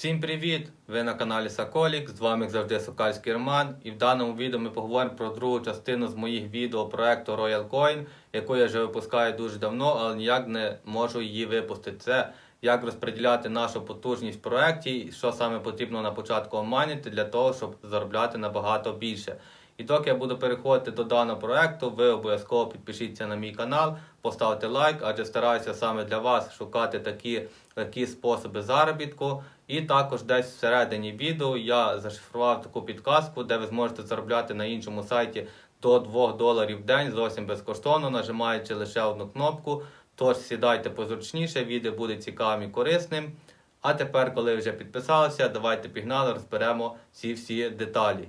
Всім привіт! Ви на каналі Соколік, з вами як завжди Сокальський Роман. І в даному відео ми поговоримо про другу частину з моїх відео проекту Royal Coin, яку я вже випускаю дуже давно, але ніяк не можу її випустити. Це як розподіляти нашу потужність в проекті, і що саме потрібно на початку оманити для того, щоб заробляти набагато більше. І доки я буду переходити до даного проекту, ви обов'язково підпишіться на мій канал, поставте лайк, адже стараюся саме для вас шукати такі легкі способи заробітку. І також десь всередині відео я зашифрував таку підказку, де ви зможете заробляти на іншому сайті до 2 доларів в день зовсім безкоштовно, нажимаючи лише одну кнопку. Тож сідайте позручніше, відео буде цікавим і корисним. А тепер, коли вже підписалися, давайте пігнали, розберемо всі всі деталі.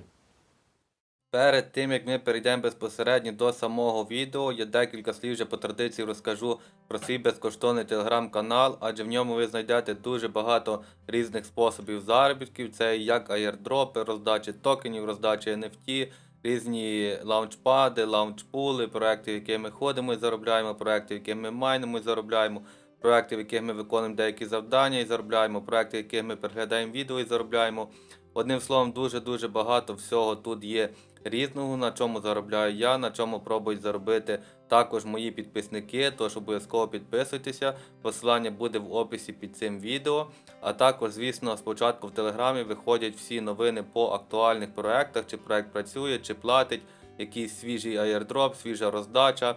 Перед тим як ми перейдемо безпосередньо до самого відео, я декілька слів вже по традиції розкажу про свій безкоштовний телеграм-канал, адже в ньому ви знайдете дуже багато різних способів заробітків. Це як аєрдропи, роздачі токенів, роздачі NFT, різні лаунчпади, лаунчпули, проекти, в які ми ходимо і заробляємо, проекти, в які ми майнимо і заробляємо. Проекти, в яких ми виконуємо деякі завдання і заробляємо, проекти, в яких ми переглядаємо відео і заробляємо. Одним словом, дуже-дуже багато всього тут є різного, на чому заробляю я, на чому пробують заробити також мої підписники. Тож обов'язково підписуйтеся. Посилання буде в описі під цим відео. А також, звісно, спочатку в телеграмі виходять всі новини по актуальних проектах, чи проект працює, чи платить, якийсь свіжий аєрдроп, свіжа роздача,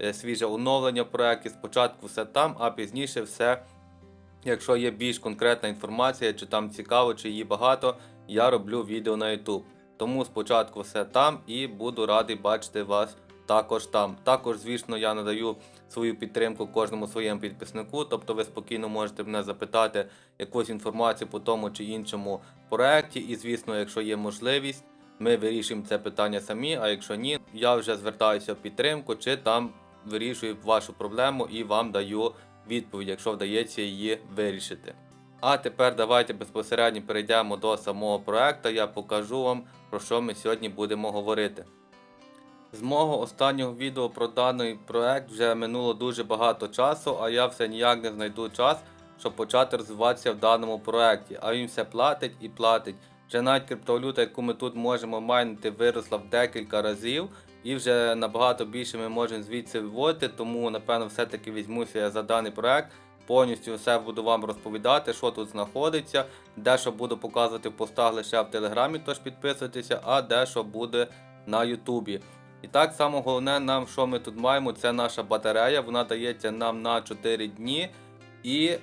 е, свіже оновлення в проекті. Спочатку все там, а пізніше все. Якщо є більш конкретна інформація, чи там цікаво, чи її багато, я роблю відео на YouTube. Тому спочатку все там і буду радий бачити вас також там. Також, звісно, я надаю свою підтримку кожному своєму підписнику, тобто ви спокійно можете мене запитати якусь інформацію по тому чи іншому проекті. І, звісно, якщо є можливість, ми вирішуємо це питання самі. А якщо ні, я вже звертаюся в підтримку, чи там вирішую вашу проблему і вам даю відповідь, якщо вдається її вирішити. А тепер давайте безпосередньо перейдемо до самого проекту. Я покажу вам, про що ми сьогодні будемо говорити. З мого останнього відео про даний проект вже минуло дуже багато часу, а я все ніяк не знайду час, щоб почати розвиватися в даному проекті. А він все платить і платить. Вже навіть криптовалюта, яку ми тут можемо майнити, виросла в декілька разів, і вже набагато більше ми можемо звідси виводити, тому напевно все-таки візьмуся я за даний проект. Повністю все буду вам розповідати, що тут знаходиться, де що буду показувати в постах лише в телеграмі, тож підписуйтеся, а де що буде на Ютубі. І так само головне нам, що ми тут маємо, це наша батарея. Вона дається нам на 4 дні. І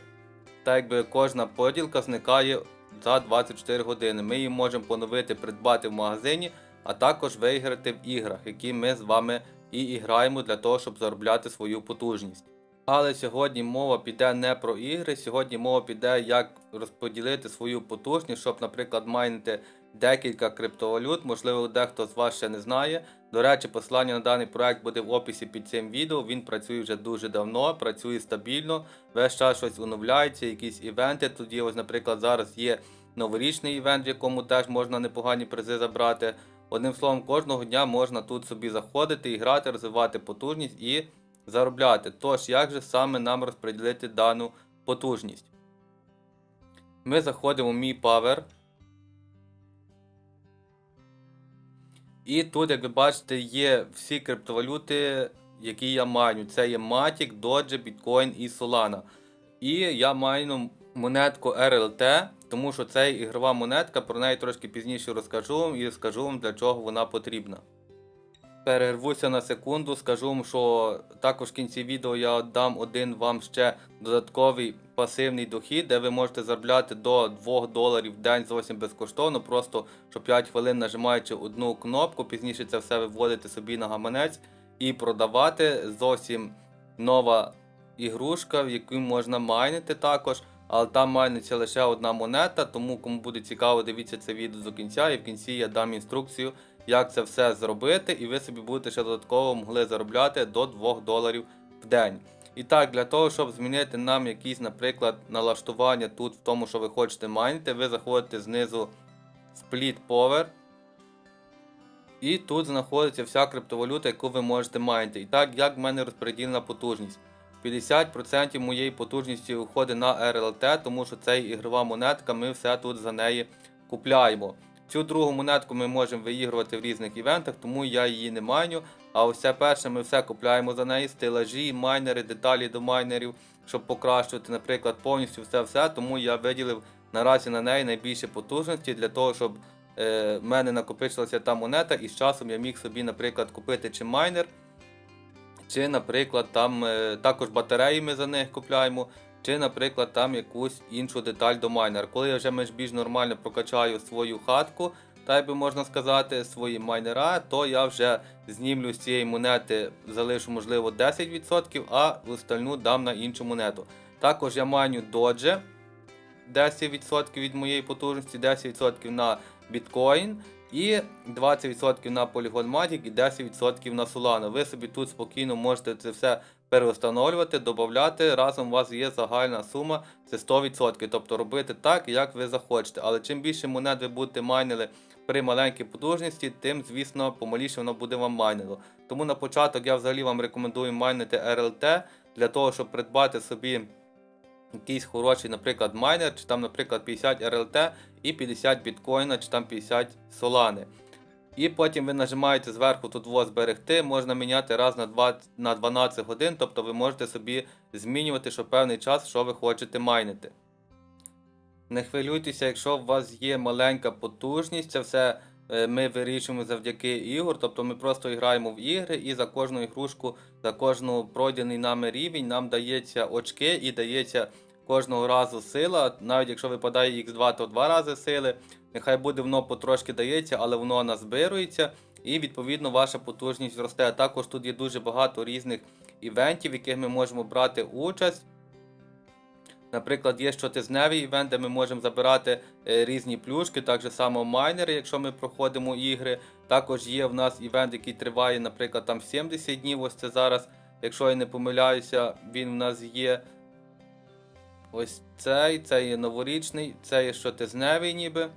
так якби кожна поділка зникає за 24 години. Ми її можемо поновити, придбати в магазині, а також виграти в іграх, які ми з вами і граємо для того, щоб заробляти свою потужність. Але сьогодні мова піде не про ігри, сьогодні мова піде, як розподілити свою потужність, щоб, наприклад, майнити декілька криптовалют. Можливо, дехто з вас ще не знає. До речі, посилання на даний проект буде в описі під цим відео. Він працює вже дуже давно, працює стабільно, весь час щось оновляється, якісь івенти. Тоді, ось, наприклад, зараз є новорічний івент, в якому теж можна непогані призи забрати. Одним словом, кожного дня можна тут собі заходити і грати, розвивати потужність і заробляти. Тож, як же саме нам розподілити дану потужність? Ми заходимо в мій Power. І тут, як ви бачите, є всі криптовалюти, які я майню. Це є Matic, Doge, Bitcoin і Solana. І я майну монетку RLT, тому що це ігрова монетка, про неї трошки пізніше розкажу і скажу вам, для чого вона потрібна. Перервуся на секунду, скажу вам, що також в кінці відео я дам один вам ще додатковий пасивний дохід, де ви можете заробляти до 2 доларів в день зовсім безкоштовно, просто що 5 хвилин нажимаючи одну кнопку, пізніше це все виводити собі на гаманець і продавати. Зовсім нова ігрушка, в яку можна майнити також. Але там майниться лише одна монета, тому кому буде цікаво, дивіться це відео до кінця, і в кінці я дам інструкцію, як це все зробити, і ви собі будете ще додатково могли заробляти до 2 доларів в день. І так, для того, щоб змінити нам якісь, наприклад, налаштування тут в тому, що ви хочете майнити, ви заходите знизу Split Power. І тут знаходиться вся криптовалюта, яку ви можете майнити. І так, як в мене розподілена потужність. 50% моєї потужності уходить на РЛТ, тому що це ігрова монетка, ми все тут за неї купляємо. Цю другу монетку ми можемо виігрувати в різних івентах, тому я її не майню. А ось ця перша ми все купляємо за неї, стелажі, майнери, деталі до майнерів, щоб покращувати, наприклад, повністю все-все. Тому я виділив наразі на неї найбільше потужності для того, щоб е, в мене накопичилася та монета, і з часом я міг собі, наприклад, купити чи майнер, чи, наприклад, там е, також батареї ми за них купляємо, чи, наприклад, там якусь іншу деталь до майнера. Коли я вже більш нормально прокачаю свою хатку, так би можна сказати, свої майнера, то я вже знімлю з цієї монети, залишу, можливо, 10%, а остальну дам на іншу монету. Також я майню додже 10% від моєї потужності, 10% на біткоін і 20% на Polygon Matic і 10% на Solana. Ви собі тут спокійно можете це все переустановлювати, додати. Разом у вас є загальна сума, це 100%. Тобто робити так, як ви захочете. Але чим більше монет ви будете майнили при маленькій потужності, тим, звісно, помаліше воно буде вам майнило. Тому на початок я взагалі вам рекомендую майнити RLT для того, щоб придбати собі якийсь хороший, наприклад, майнер, чи там, наприклад, 50 RLT і 50 біткоїна, чи там 50 солани. І потім ви нажимаєте зверху тут во зберегти, можна міняти раз на 20, на 12 годин, тобто ви можете собі змінювати, що певний час, що ви хочете майнити. Не хвилюйтеся, якщо у вас є маленька потужність, це все ми вирішуємо завдяки ігор. Тобто ми просто граємо в ігри і за кожну ігрушку, за кожну пройдений нами рівень нам дається очки і дається кожного разу сила. Навіть якщо випадає Х2, то два рази сили. Нехай буде воно потрошки дається, але воно назбирується. І відповідно ваша потужність росте. Також тут є дуже багато різних івентів, в яких ми можемо брати участь. Наприклад, є щотижневий івент, де ми можемо забирати е, різні плюшки, так само майнери, якщо ми проходимо ігри. Також є в нас івент, який триває, наприклад, там 70 днів. Ось це зараз, якщо я не помиляюся, він в нас є. Ось цей, це є новорічний, це є щотижневий ніби.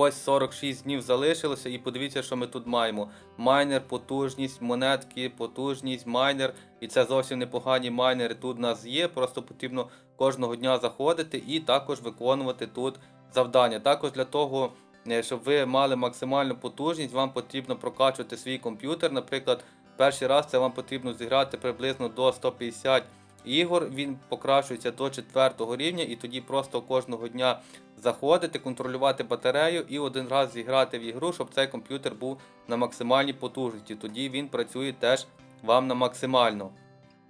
Ось 46 днів залишилося, і подивіться, що ми тут маємо. Майнер, потужність, монетки, потужність, майнер. І це зовсім непогані майнери тут у нас є. Просто потрібно кожного дня заходити і також виконувати тут завдання. Також для того, е, щоб ви мали максимальну потужність, вам потрібно прокачувати свій комп'ютер. Наприклад, перший раз це вам потрібно зіграти приблизно до 150 ігор. Він покращується до 4 рівня, і тоді просто кожного дня заходити, контролювати батарею і один раз зіграти в ігру, щоб цей комп'ютер був на максимальній потужності. Тоді він працює теж вам на максимально.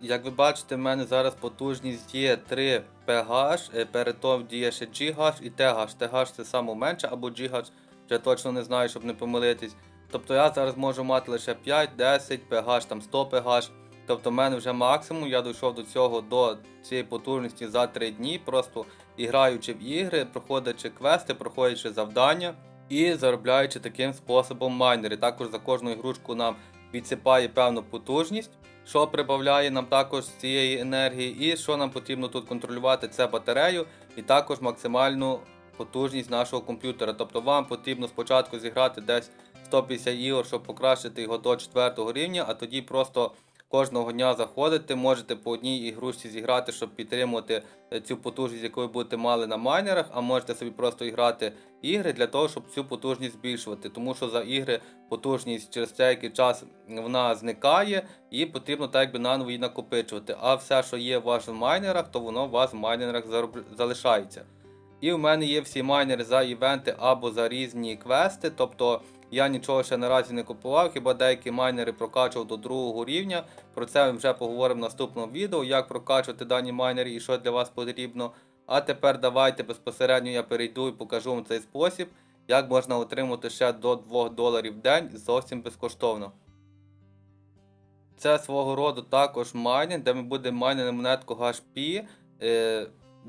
Як ви бачите, в мене зараз потужність є 3 PH, перед тим діє ще GH і TH. TH це саме менше або GH, вже точно не знаю, щоб не помилитись. Тобто я зараз можу мати лише 5, 10, PH, там 100 PH. Тобто в мене вже максимум, я дійшов до цього до цієї потужності за 3 дні, просто іграючи в ігри, проходячи квести, проходячи завдання і заробляючи таким способом майнери. Також за кожну ігрушку нам відсипає певну потужність, що прибавляє нам також цієї енергії. І що нам потрібно тут контролювати, це батарею і також максимальну потужність нашого комп'ютера. Тобто вам потрібно спочатку зіграти десь 150 ігор, щоб покращити його до 4 рівня, а тоді просто кожного дня заходите, можете по одній ігрушці зіграти, щоб підтримувати е, цю потужність, яку ви будете мали на майнерах, а можете собі просто іграти ігри для того, щоб цю потужність збільшувати. Тому що за ігри потужність через деякий час вона зникає і потрібно так якби наново її накопичувати. А все, що є в ваших майнерах, то воно у вас в майнерах залишається. І в мене є всі майнери за івенти або за різні квести. Тобто я нічого ще наразі не купував, хіба деякі майнери прокачував до другого рівня. Про це ми вже поговоримо в наступному відео, як прокачувати дані майнери і що для вас потрібно. А тепер давайте безпосередньо я перейду і покажу вам цей спосіб, як можна отримати ще до 2 доларів в день зовсім безкоштовно. Це свого роду також майнінг, де ми будемо майнити монетку HP.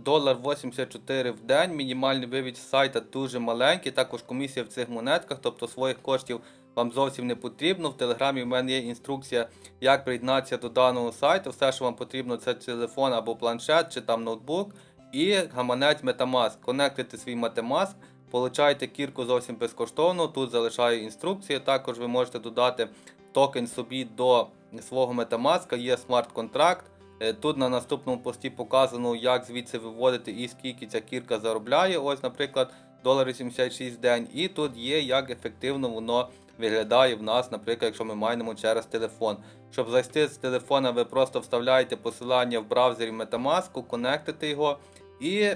Долар 84 в день, мінімальний вивід з сайта дуже маленький, також комісія в цих монетках, тобто своїх коштів вам зовсім не потрібно. В телеграмі в мене є інструкція, як приєднатися до даного сайту. Все, що вам потрібно, це телефон або планшет, чи там ноутбук, і гаманець Metamask. Конектите свій Metamask, получаєте кірку зовсім безкоштовно. Тут залишаю інструкції. Також ви можете додати токен собі до свого Metamask, є смарт-контракт. Е, Тут на наступному пості показано, як звідси виводити і скільки ця кірка заробляє. Ось, наприклад, 1,76 в день. І тут є, як ефективно воно виглядає в нас, наприклад, якщо ми майнимо через телефон. Щоб зайти з телефона, ви просто вставляєте посилання в браузері Metamask, конектите його і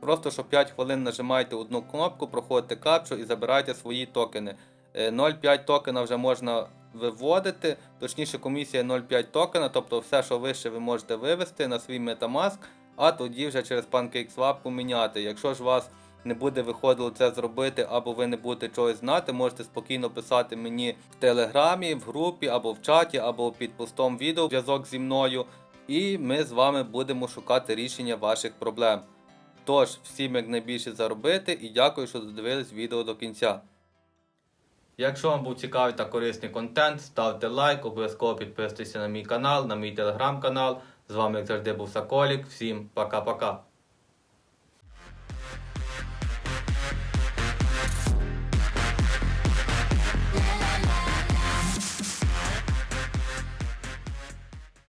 просто що 5 хвилин нажимаєте одну кнопку, проходите капчу і забираєте свої токени. Е, 0,5 токена вже можна виводити, точніше комісія 0,5 токена, тобто все, що вище ви можете вивести на свій Metamask, а тоді вже через PancakeSwap поміняти. Якщо ж вас не буде виходило це зробити, або ви не будете чогось знати, можете спокійно писати мені в телеграмі, в групі, або в чаті, або під постом відео зв'язок зі мною. І ми з вами будемо шукати рішення ваших проблем. Тож, всім як найбільше заробити і дякую, що додивились відео до кінця. Якщо вам був цікавий та корисний контент, ставте лайк, обов'язково підписуйтесь на мій канал, на мій телеграм-канал. З вами, як завжди, був Соколік. Всім пока-пока.